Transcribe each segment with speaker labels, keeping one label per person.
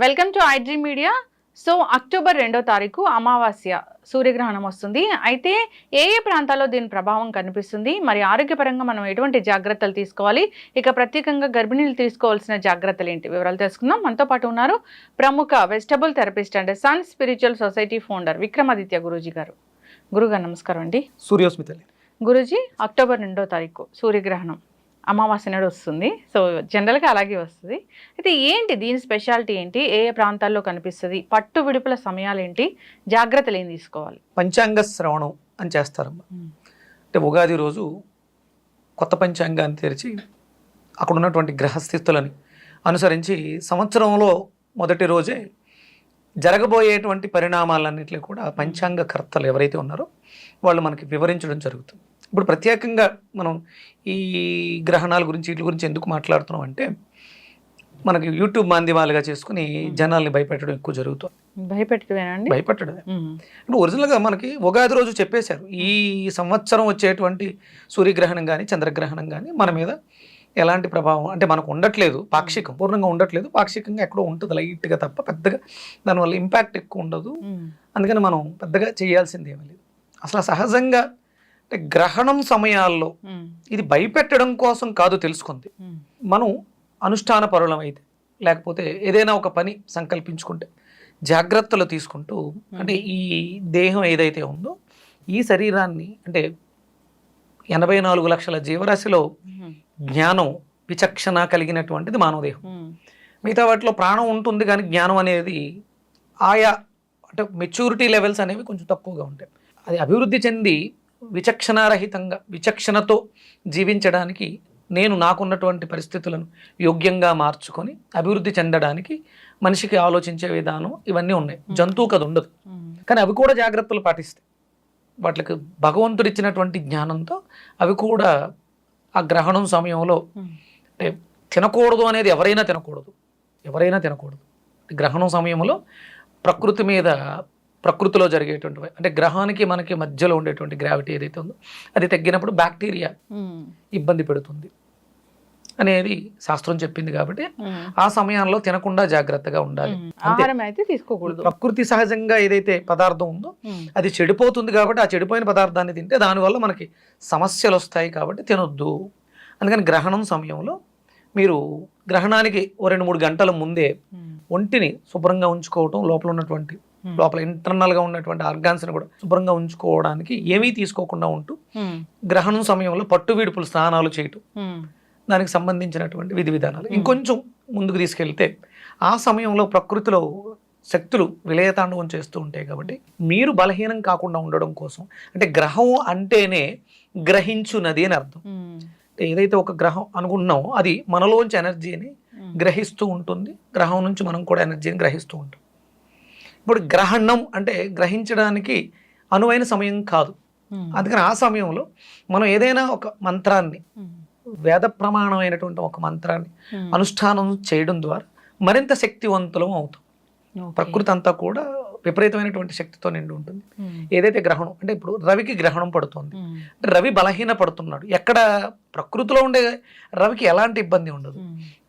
Speaker 1: Welcome to iDream media so October రెండో తారీఖు అమావాస్య సూర్యగ్రహణం వస్తుంది. అయితే ఏ ఏ ప్రాంతాల్లో దీని ప్రభావం కనిపిస్తుంది? మరి ఆరోగ్యపరంగా మనం ఎటువంటి జాగ్రత్తలు తీసుకోవాలి? ఇక ప్రత్యేకంగా గర్భిణీలు తీసుకోవాల్సిన జాగ్రత్తలు ఏంటి? వివరాలు తెలుసుకుందాం. మనతో పాటు ఉన్నారు ప్రముఖ vegetable therapist and sun spiritual society founder Vikramaditya Guruji గారు. గురుగారు నమస్కారం అండి.
Speaker 2: సూర్యోస్మితలి
Speaker 1: గురూజీ అక్టోబర్ రెండో తారీఖు సూర్యగ్రహణం. అమావాస్య నాడు వస్తుంది. సో జనరల్గా అలాగే వస్తుంది. అయితే ఏంటి దీని స్పెషాలిటీ ఏంటి? ఏ ఏ ప్రాంతాల్లో కనిపిస్తుంది? పట్టు విడుపుల సమయాలు ఏంటి జాగ్రత్తలు ఏం తీసుకోవాలి?
Speaker 2: పంచాంగ శ్రవణం అని చేస్తారమ్మా. అంటే ఉగాది రోజు కొత్త పంచాంగాన్ని తెరిచి అక్కడ ఉన్నటువంటి గ్రహస్థితులని అనుసరించి సంవత్సరంలో మొదటి రోజే జరగబోయేటువంటి పరిణామాలన్నింటినీ కూడా పంచాంగ కర్తలు ఎవరైతే ఉన్నారో వాళ్ళు మనకి వివరించడం జరుగుతుంది. ఇప్పుడు ప్రత్యేకంగా మనం ఈ గ్రహణాల గురించి వీటి గురించి ఎందుకు మాట్లాడుతున్నాం అంటే మనకి యూట్యూబ్ మాధ్యమాలుగా చేసుకుని జనాల్ని భయపెట్టడం ఎక్కువ జరుగుతుంది.
Speaker 1: భయపెట్టవేనండి
Speaker 2: భయపెట్టడమే. అంటే ఒరిజినల్గా మనకి ఉగాది రోజు చెప్పేశారు. ఈ సంవత్సరం వచ్చేటువంటి సూర్యగ్రహణం కానీ చంద్రగ్రహణం కానీ మన మీద ఎలాంటి ప్రభావం అంటే మనకు ఉండట్లేదు పాక్షికం పూర్ణంగా ఉండట్లేదు పాక్షికంగా ఎక్కడో ఉంటుంది లైట్గా తప్ప పెద్దగా దానివల్ల ఇంపాక్ట్ ఎక్కువ ఉండదు. అందుకని మనం పెద్దగా చేయాల్సింది ఏమీ లేదు. అసలు సహజంగా అంటే గ్రహణం సమయాల్లో ఇది భయపెట్టడం కోసం కాదు తెలుసుకుంది. మనం అనుష్ఠాన పరులం అయితే లేకపోతే ఏదైనా ఒక పని సంకల్పించుకుంటే జాగ్రత్తలు తీసుకుంటూ అంటే ఈ దేహం ఏదైతే ఉందో ఈ శరీరాన్ని అంటే ఎనభై నాలుగు లక్షల జీవరాశిలో జ్ఞానం విచక్షణ కలిగినటువంటిది మానవదేహం. మిగతా వాటిలో ప్రాణం ఉంటుంది కానీ జ్ఞానం అనేది ఆయా అంటే మెచ్యూరిటీ లెవెల్స్ అనేవి కొంచెం తక్కువగా ఉంటాయి. అది అభివృద్ధి చెంది విచక్షణారహితంగా విచక్షణతో జీవించడానికి నేను నాకున్నటువంటి పరిస్థితులను యోగ్యంగా మార్చుకొని అభివృద్ధి చెందడానికి మనిషికి ఆలోచించే విధానం ఇవన్నీ ఉన్నాయి. జంతువుకి అది ఉండదు. కానీ అవి కూడా జాగ్రత్తలు పాటిస్తాయి వాటికి భగవంతుడు ఇచ్చినటువంటి జ్ఞానంతో అవి కూడా ఆ గ్రహణం సమయంలో అంటే తినకూడదు అనేది ఎవరైనా తినకూడదు. ఎవరైనా తినకూడదు. గ్రహణం సమయంలో ప్రకృతి మీద ప్రకృతిలో జరిగేటువంటి అంటే గ్రహానికి మనకి మధ్యలో ఉండేటువంటి గ్రావిటీ ఏదైతే ఉందో అది తగ్గినప్పుడు బ్యాక్టీరియా ఇబ్బంది పెడుతుంది అనేది శాస్త్రం చెప్పింది కాబట్టి ఆ సమయంలో తినకుండా జాగ్రత్తగా ఉండాలి.
Speaker 1: తీసుకోకూడదు.
Speaker 2: ప్రకృతి సహజంగా ఏదైతే పదార్థం ఉందో అది చెడిపోతుంది కాబట్టి ఆ చెడిపోయిన పదార్థాన్ని తింటే దానివల్ల మనకి సమస్యలు వస్తాయి కాబట్టి తినొద్దు. అందుకని గ్రహణం సమయంలో మీరు గ్రహణానికి ఓ రెండు మూడు గంటల ముందే ఒంటిని శుభ్రంగా ఉంచుకోవటం లోపల ఉన్నటువంటి లోపల ఇంటర్నల్గా ఉన్నటువంటి ఆర్గాన్స్ని కూడా శుభ్రంగా ఉంచుకోవడానికి ఏమీ తీసుకోకుండా ఉంటూ గ్రహణం సమయంలో పట్టు విడుపులు స్నానాలు చేయటం. దానికి సంబంధించినటువంటి విధి విధానాలు. ఇంకొంచెం ముందుకు తీసుకెళ్తే ఆ సమయంలో ప్రకృతిలో శక్తులు విలయతాండవం చేస్తూ ఉంటాయి కాబట్టి మీరు బలహీనం కాకుండా ఉండడం కోసం అంటే గ్రహం అంటేనే గ్రహించునది అని అర్థం. అంటే ఏదైతే ఒక గ్రహం అనుకుంటున్నామో అది మనలోంచి ఎనర్జీని గ్రహిస్తూ ఉంటుంది. గ్రహం నుంచి మనం కూడా ఎనర్జీని గ్రహిస్తూ ఉంటాం. ఇప్పుడు గ్రహణం అంటే గ్రహించడానికి అనువైన సమయం కాదు. అందుకని ఆ సమయంలో మనం ఏదైనా ఒక మంత్రాన్ని వేద ప్రమాణమైనటువంటి ఒక మంత్రాన్ని అనుష్ఠానం చేయడం ద్వారా మరింత శక్తివంతులం అవుతాం. ప్రకృతి అంతా కూడా విపరీతమైనటువంటి శక్తితో నిండి ఉంటుంది. ఏదైతే గ్రహణం అంటే ఇప్పుడు రవికి గ్రహణం పడుతుంది. అంటే రవి బలహీన పడుతున్నాడు. ఎక్కడ ప్రకృతిలో ఉండే రవికి ఎలాంటి ఇబ్బంది ఉండదు.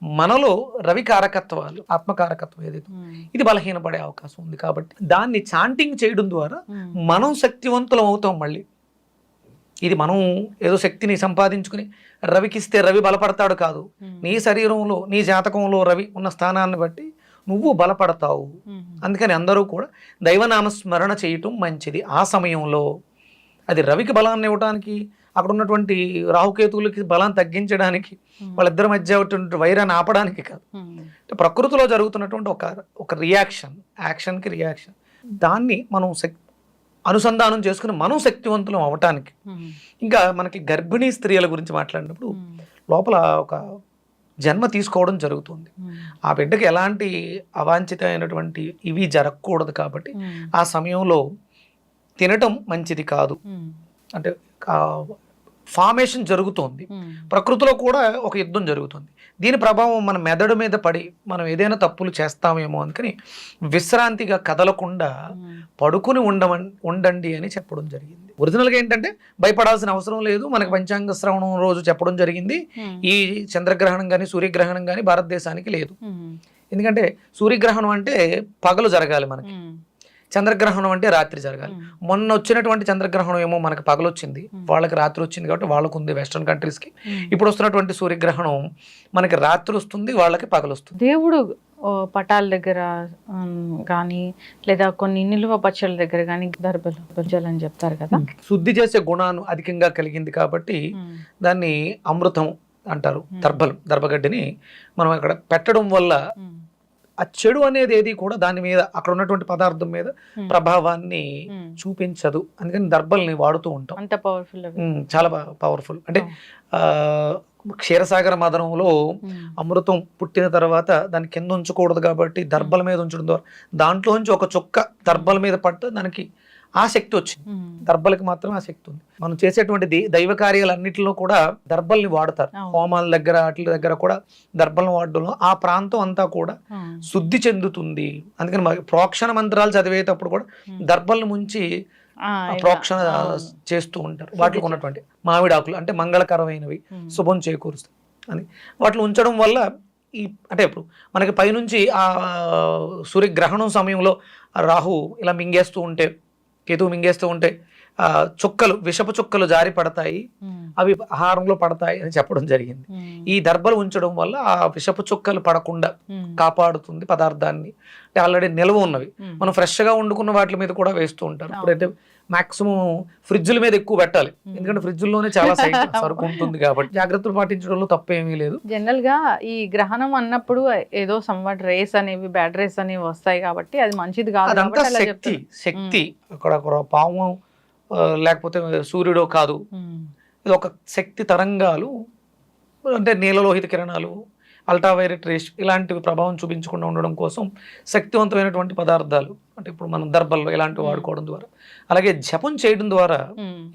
Speaker 2: మనలో రవి కారకత్వాలు ఆత్మకారకత్వం ఏదైతే ఇది బలహీనపడే అవకాశం ఉంది కాబట్టి దాన్ని చాంటింగ్ చేయడం ద్వారా మనం శక్తివంతులం అవుతాం మళ్ళీ. ఇది మనం ఏదో శక్తిని సంపాదించుకుని రవికిస్తే రవి బలపడతాడు కాదు. నీ శరీరంలో నీ జాతకంలో రవి ఉన్న స్థానాన్ని బట్టి నువ్వు బలపడతావు. అందుకని అందరూ కూడా దైవనామ స్మరణ చేయటం మంచిది. ఆ సమయంలో అది రవికి బలాన్ని ఇవ్వడానికి అక్కడ ఉన్నటువంటి రాహుకేతువులకి బలాన్ని తగ్గించడానికి వాళ్ళిద్దరి మధ్య వైరాన్ని ఆపడానికి కాదు. ప్రకృతిలో జరుగుతున్నటువంటి ఒక ఒక రియాక్షన్ యాక్షన్కి రియాక్షన్ దాన్ని మనం శక్ అనుసంధానం చేసుకుని మనం శక్తివంతులం అవ్వటానికి ఇంకా మనకి గర్భిణీ స్త్రీల గురించి మాట్లాడినప్పుడు లోపల ఒక జన్మ తీసుకోవడం జరుగుతుంది. ఆ బిడ్డకి ఎలాంటి అవాంఛితమైనటువంటి ఇవి జరగకూడదు కాబట్టి ఆ సమయంలో తినటం మంచిది కాదు. అంటే ఫార్మేషన్ జరుగుతోంది. ప్రకృతిలో కూడా ఒక యుద్ధం జరుగుతుంది. దీని ప్రభావం మన మెదడు మీద పడి మనం ఏదైనా తప్పులు చేస్తామేమో అందుకని విశ్రాంతిగా కదలకుండా పడుకుని ఉండమని ఉండండి అని చెప్పడం జరిగింది. ఒరిజినల్గా ఏంటంటే భయపడాల్సిన అవసరం లేదు. మనకి పంచాంగ శ్రవణం రోజు చెప్పడం జరిగింది. ఈ చంద్రగ్రహణం కానీ సూర్యగ్రహణం కానీ భారతదేశానికి లేదు. ఎందుకంటే సూర్యగ్రహణం అంటే పగలు జరగాలి మనకి. చంద్రగ్రహణం అంటే రాత్రి జరగాలి. మొన్న వచ్చినటువంటి చంద్రగ్రహణం ఏమో మనకి పగలు వచ్చింది.
Speaker 1: Hmm.
Speaker 2: వాళ్ళకి రాత్రి వచ్చింది కాబట్టి వాళ్ళకు ఉంది వెస్ట్రన్ కంట్రీస్కి. ఇప్పుడు వస్తున్నటువంటి సూర్యగ్రహణం మనకి రాత్రి వస్తుంది వాళ్ళకి పగలు వస్తుంది
Speaker 1: దేవుడు పటాల దగ్గర కానీ లేదా కొన్ని నిలువ పచ్చల దగ్గర కానీ దర్బలు బజ్జలు అని చెప్తారు కదా.
Speaker 2: శుద్ధి చేసే గుణాన్ని అధికంగా కలిగింది కాబట్టి దాన్ని అమృతం అంటారు. దర్భలు దర్భగడ్డిని మనం అక్కడ పెట్టడం వల్ల ఆ చెడు అనేది ఏది కూడా దాని మీద అక్కడ ఉన్నటువంటి పదార్థం మీద ప్రభావాన్ని. చూపించదు. అందుకని దర్భల్ని వాడుతూ ఉంటాం.
Speaker 1: అంత పవర్ఫుల్
Speaker 2: చాలా పవర్ఫుల్ అంటే ఆ, క్షీరసాగర మదనంలో అమృతం పుట్టిన తర్వాత దాని కింద ఉంచకూడదు కాబట్టి దర్భల మీద ఉంచడం ద్వారా దాంట్లోంచి ఒక చుక్క దర్భల మీద పట్ట దానికి ఆ శక్తి వచ్చింది.
Speaker 1: ఉమ్,
Speaker 2: దర్భలకి మాత్రం ఆ శక్తి ఉంది. మనం చేసేటువంటి దైవ కార్యాలన్నింటిలో కూడా దర్భల్ని వాడతారు. హోమాల దగ్గర వాటి దగ్గర కూడా దర్భలను వాడడం ఆ ప్రాంతం అంతా కూడా శుద్ధి చెందుతుంది. అందుకని ప్రోక్షణ మంత్రాలు చదివేటప్పుడు కూడా. దర్భలను ముంచి ప్రోక్షణ. చేస్తూ ఉంటారు. వాటిలో ఉన్నటువంటి మామిడాకులు అంటే మంగళకరమైనవి శుభం చేకూరుస్తాయి అని. వాటిని ఉంచడం వల్ల ఈ అంటే ఇప్పుడు మనకి పైనుంచి ఆ సూర్యగ్రహణం సమయంలో రాహు ఇలా మింగేస్తూ ఉంటే కేతువు మింగేస్తూ ఉంటే ఆ చుక్కలు విషపు చుక్కలు జారి పడతాయి. అవి ఆహారంలో పడతాయి అని చెప్పడం జరిగింది. ఈ దర్భలు ఉంచడం వల్ల ఆ విషపు చుక్కలు పడకుండా కాపాడుతుంది పదార్థాన్ని. అంటే ఆల్రెడీ నిల్వ ఉన్నవి. మనం ఫ్రెష్గా వండుకున్న వాటి మీద కూడా వేస్తూ ఉంటారు. ఇప్పుడైతే మాక్సిమం ఫ్రిడ్జ్ల మీద ఎక్కువ పెట్టాలి. ఎందుకంటే ఫ్రిడ్జ్లోనే చాలా సరుకు ఉంటుంది కాబట్టి జాగ్రత్తలు పాటించడంలో తప్పేమీ లేదు.
Speaker 1: జనరల్గా ఈ గ్రహణం అన్నప్పుడు ఏదో సంవాట్ రేస్ అనేవి బ్యాడ్ రేస్ అనేవి వస్తాయి కాబట్టి అది మంచిది కాదు
Speaker 2: శక్తి. శక్తి. అక్కడ పాము లేకపోతే సూర్యుడో కాదు. ఇది ఒక శక్తి తరంగాలు అంటే నీలలోహిత కిరణాలు అల్ట్రావైలెట్ రేస్ ఇలాంటివి ప్రభావం చూపించకుండా ఉండడం కోసం శక్తివంతమైనటువంటి పదార్థాలు. అంటే ఇప్పుడు మనం దర్భల్లో ఇలాంటివి. వాడుకోవడం ద్వారా. అలాగే జపం చేయడం ద్వారా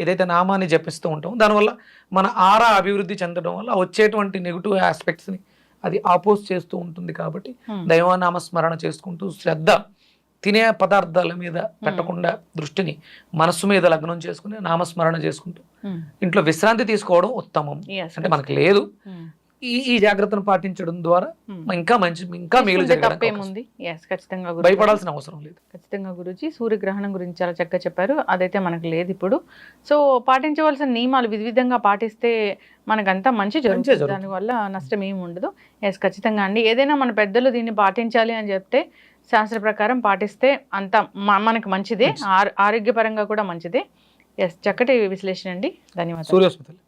Speaker 2: ఏదైతే నామాన్ని జపిస్తూ ఉంటామో దానివల్ల మన ఆరా అభివృద్ధి చెందడం వల్ల వచ్చేటువంటి నెగిటివ్ ఆస్పెక్ట్స్ని అది ఆపోజ్ చేస్తూ ఉంటుంది కాబట్టి దైవనామస్మరణ చేసుకుంటూ శ్రద్ధ తినే పదార్థాల మీద పెట్టకుండా దృష్టిని మనస్సు మీద లగ్నం చేసుకుని నామస్మరణ చేసుకుంటూ ఇంట్లో విశ్రాంతి తీసుకోవడం ఉత్తమం. అంటే మనకు లేదు.
Speaker 1: ఉమ్,
Speaker 2: ఈ ఈ జాగ్రత్తను పాటించడం ద్వారా
Speaker 1: ఉమ్.
Speaker 2: ఇంకా మంచి ఇంకా మేలు.
Speaker 1: తప్పేముంది? ఎస్ ఖచ్చితంగా.
Speaker 2: భయపడాల్సిన అవసరం లేదు.
Speaker 1: ఖచ్చితంగా గురుజీ. సూర్యగ్రహణం గురించి చాలా చక్కగా చెప్పారు. అదైతే మనకు లేదు ఇప్పుడు. సో పాటించవలసిన నియమాలు విధి విధంగా పాటిస్తే మనకంతా మంచి జరుగుతుంది. దానివల్ల నష్టం ఏమి ఉండదు. ఎస్ ఖచ్చితంగా అండి. ఏదైనా మన పెద్దలు దీన్ని పాటించాలి అని చెప్తే శాస్త్ర ప్రకారం పాటిస్తే అంత మనకు మంచిదే. ఆర్- ఆరోగ్యపరంగా కూడా మంచిదే. ఎస్ చక్కటి విశ్లేషణ అండి. ధన్యవాదాలు.
Speaker 2: సూర్యోస్మితలు